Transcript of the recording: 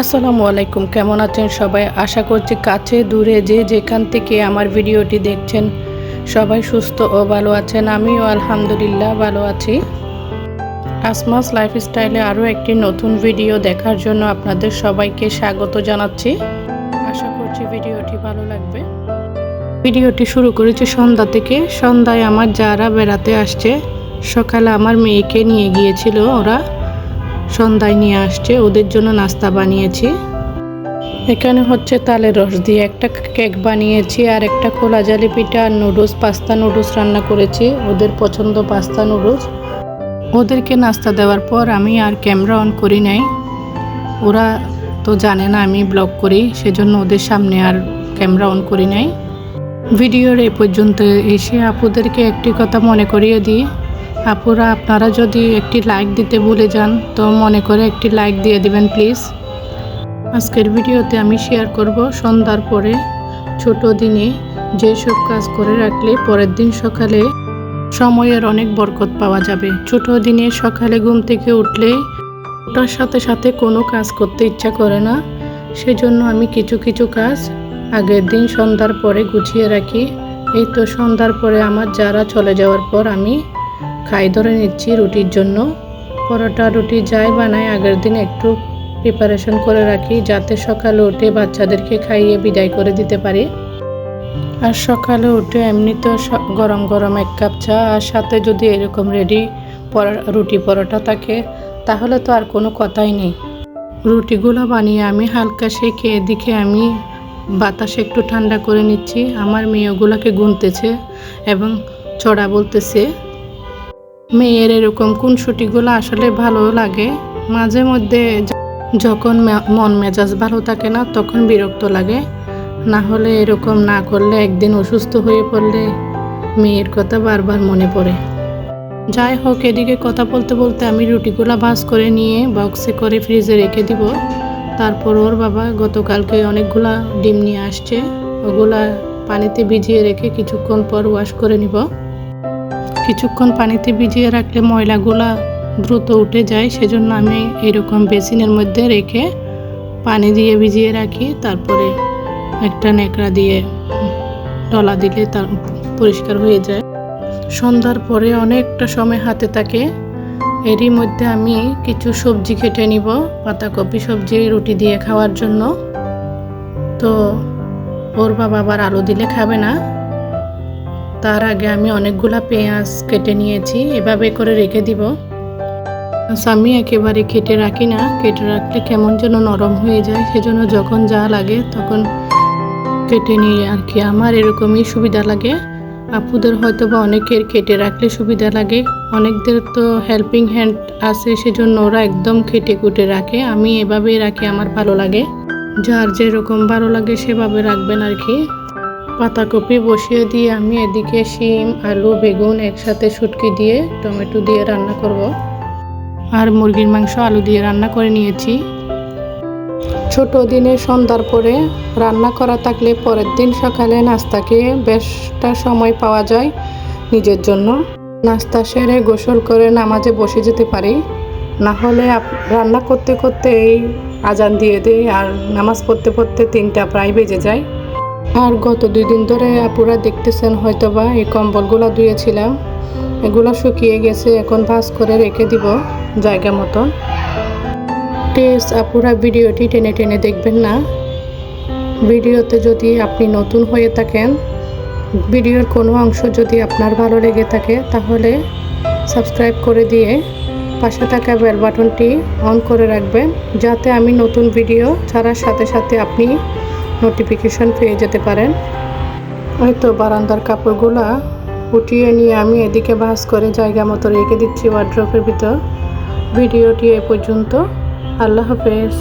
আসসালামু আলাইকুম, কেমন আছেন সবাই? আশা করছি কাছে দূরে যে যেখান থেকে আমার ভিডিওটি দেখছেন সবাই সুস্থ ও ভালো আছেন। আমিও আলহামদুলিল্লাহ ভালো আছি। আসমাস লাইফস্টাইলে আরও একটি নতুন ভিডিও দেখার জন্য আপনাদের সবাইকে স্বাগত জানাচ্ছি। আশা করছি ভিডিওটি ভালো লাগবে। ভিডিওটি শুরু করেছি সন্ধ্যা থেকে। সন্ধ্যায় আমার যারা বেড়াতে আসছে, সকালে আমার মেয়েকে নিয়ে গিয়েছিল ওরা। সন্ধ্যায় নিয়ে আসছে, ওদের জন্য নাস্তা বানিয়েছি। এখানে হচ্ছে তালের রস দিয়ে একটা কেক বানিয়েছি আর একটা খোলা জালি পিঠা আর নুডলস, পাস্তা নুডলস রান্না করেছি, ওদের পছন্দ পাস্তা নুডলস। ওদেরকে নাস্তা দেওয়ার পর আমি আর ক্যামেরা অন করি নাই। ওরা তো জানে না আমি ব্লগ করি, সেজন্য ওদের সামনে আর ক্যামেরা অন করি নাই। ভিডিওর এ পর্যন্ত এসে আপুদেরকে একটি কথা মনে করিয়ে দিই আপুরা, আপনারা যদি একটি লাইক দিতে ভুলে যান, তো মনে করে একটি লাইক দিয়ে দিবেন প্লিজ আজকের ভিডিওতে আমি শেয়ার করব সন্ধ্যার পরে, ছোট দিনে যেসব কাজ করে রাখলে পরের দিন সকালে সময়ের অনেক বরকত পাওয়া যাবে। ছোট দিনে সকালে ঘুম থেকে উঠলে ওটার সাথে সাথে কোনো কাজ করতে ইচ্ছা করে না। সেজন্য আমি কিছু কিছু কাজ আগের দিন সন্ধ্যার পরে গুছিয়ে রাখি। এই তো সন্ধ্যার পরে আমার যারা চলে যাওয়ার পর আমি খাই ধরে নিচ্ছি রুটির জন্য। পরোটা, রুটি যাই বানাই, আগের দিন একটু প্রিপারেশন করে রাখি যাতে সকালে উঠে বাচ্চাদেরকে খাইয়ে বিদায় করে দিতে পারি। আর সকালে উঠে এমনিতেও গরম গরম এক কাপ চা আর সাথে যদি এরকম রেডি রুটি পরোটা থাকে, তাহলে তো আর কোনো কথাই নেই। রুটিগুলো বানিয়ে আমি হালকা সেঁকে এদিকে আমি বাতাস একটু ঠান্ডা করে নিচ্ছি। আমার মেয়েগুলোকে গুনতেছে এবং চড়া বলতেছে। মেয়ের এরকম খুনসুটিগুলো আসলে ভালো লাগে। মাঝে মধ্যে যখন মন মেজাজ ভালো থাকে না, তখন বিরক্ত লাগে। না হলে এরকম না করলে একদিন অসুস্থ হয়ে পড়লে মেয়ের কথা বারবার মনে পড়ে। যাই হোক, এদিকে কথা বলতে বলতে আমি রুটিগুলো ভাজ করে নিয়ে বক্সে করে ফ্রিজে রেখে দিব। তারপর ওর বাবা গতকালকে অনেকগুলা ডিম নিয়ে আসছে। ওগুলা পানিতে ভিজিয়ে রেখে কিছুক্ষণ পর ওয়াশ করে নিব। কিছুক্ষণ পানিতে ভিজিয়ে রাখলে ময়লাগুলা দ্রুত উঠে যায়, সেজন্য আমি এরকম বেসিনের মধ্যে রেখে পানি দিয়ে ভিজিয়ে রাখি, তারপরে একটা নেকড়া দিয়ে ডলা দিলে তার পরিষ্কার হয়ে যায়। সন্ধ্যার পরে অনেকটা সময় হাতে থাকে, এরই মধ্যে আমি কিছু সবজি কেটে নিব, পাতাকপি সবজি, রুটি দিয়ে খাওয়ার জন্য। তো ওর বাবা আবার আলু দিলে খাবে না। তার আগে আমি অনেকগুলো পেঁয়াজ কেটে নিয়েছি, এভাবে করে রেখে দিব। আমি একেবারে কেটে রাখি না, কেটে রাখলে কেমন যেন নরম হয়ে যায়, সেজন্য যখন যা লাগে তখন কেটে নিই আর কি। আমার এরকমই সুবিধা লাগে। আপুদের হয়তো বা অনেকের কেটে রাখলে সুবিধা লাগে। অনেকদের তো হেল্পিং হ্যান্ড আছে, সেজন্য ওরা একদম কেটে কুটে রাখে। আমি এভাবেই রাখি, আমার ভালো লাগে। যার যেরকম ভালো লাগে সেভাবে রাখবেন আর কি। পাতাকপি বসিয়ে দিয়ে আমি এদিকে শিম, আলু, বেগুন একসাথে শুটকি দিয়ে টমেটো দিয়ে রান্না করব। আর মুরগির মাংস, আলু দিয়ে রান্না করে নিয়েছি। ছোট দিনে সন্ধ্যার পরে রান্না করা থাকলে পরের দিন সকালে নাস্তা খেয়ে বেশটা সময় পাওয়া যায় নিজের জন্য। নাস্তা সেরে গোসল করে নামাজে বসে যেতে পারি। না হলে রান্না করতে করতে এই আজান দিয়ে দেয় আর নামাজ পড়তে পড়তে তিনটা প্রায় বেজে যায়। আর গত দুই দিন ধরে আপুরা দেখতেছেন হয়তো বা এই কম্বলগুলো ধুয়েছিলাম এগুলো শুকিয়ে গেছে, এখন ভাজ করে রেখে দিব জায়গা মতন প্লিজ, আপুরা ভিডিওটি টেনে টেনে দেখবেন না। ভিডিওতে যদি আপনি নতুন হয়ে থাকেন, ভিডিওর কোনো অংশ যদি আপনার ভালো লেগে থাকে, তাহলে সাবস্ক্রাইব করে দিয়ে পাশে থাকা বেল বাটনটি অন করে রাখবেন, যাতে আমি নতুন ভিডিও ছাড়ার সাথে সাথে আপনি নোটিফিকেশন পেয়ে যেতে পারেন। হয়তো বারান্দার কাপড়গুলা উঠিয়ে নিয়ে আমি এদিকে ভাস করে জায়গা মতো রেখে দিচ্ছি ওয়ার্ড্রপের ভিতর। ভিডিওটি এ পর্যন্ত। আল্লাহ হাফেজ।